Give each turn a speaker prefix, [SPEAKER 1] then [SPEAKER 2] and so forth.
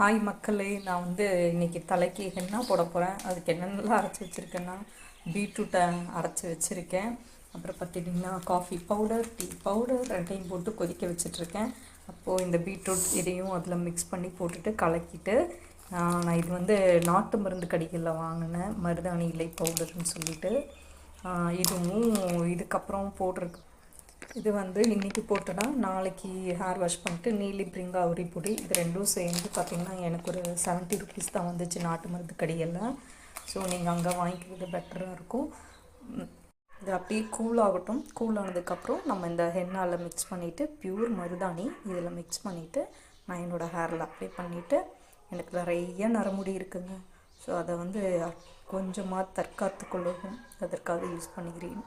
[SPEAKER 1] Hi மக்களே நான் வந்து இன்னைக்கு தலைக்கு ஹென்னா போட போகிறேன் அதுக்கு என்னென்னலாம் அரைச்சி வச்சுருக்கேன்னா பீட்ரூட்டை அரைச்சி வச்சுருக்கேன். அப்புறம் பார்த்துட்டிங்கன்னா காஃபி பவுடர் டீ பவுடர் ரெண்டையும் போட்டு கொதிக்க வச்சிட்ருக்கேன். அப்போது இந்த பீட்ரூட் இதையும் அதில் மிக்ஸ் பண்ணி போட்டுட்டு கலக்கிட்டு நான் இது வந்து நாட்டு மருந்து கடிகளில் வாங்கினேன். மருதாணி இலை பவுடர்னு சொல்லிட்டு. இதுவும் இதுக்கப்புறம் போடுறதுக்கு இது வந்து இன்றைக்கி போட்டோன்னா நாளைக்கு ஹேர் வாஷ் பண்ணிட்டு நீலி பிரிங்கா உரி பொடி இது ரெண்டும் சேர்ந்து பார்த்திங்கன்னா எனக்கு ஒரு செவன்ட்டி ருபீஸ் தான் வந்துச்சு நாட்டு மருந்து கடையில். ஸோ நீங்கள் அங்கே வாங்கிக்கிறது பெட்டராக இருக்கும். இது அப்படியே கூல் ஆகட்டும். கூல் ஆனதுக்கப்புறம் நம்ம இந்த ஹென்னாவில் மிக்ஸ் பண்ணிவிட்டு பியூர் மருதாணி இதில் மிக்ஸ் பண்ணிவிட்டு நான் என்னோடய ஹேரில் அப்ளை பண்ணிவிட்டு எனக்கு நிறைய நரமுடி இருக்குங்க. ஸோ அதை வந்து கொஞ்சமாக தற்காத்து கொள்ளவும் அதற்காக யூஸ் பண்ணிக்கிறேன்.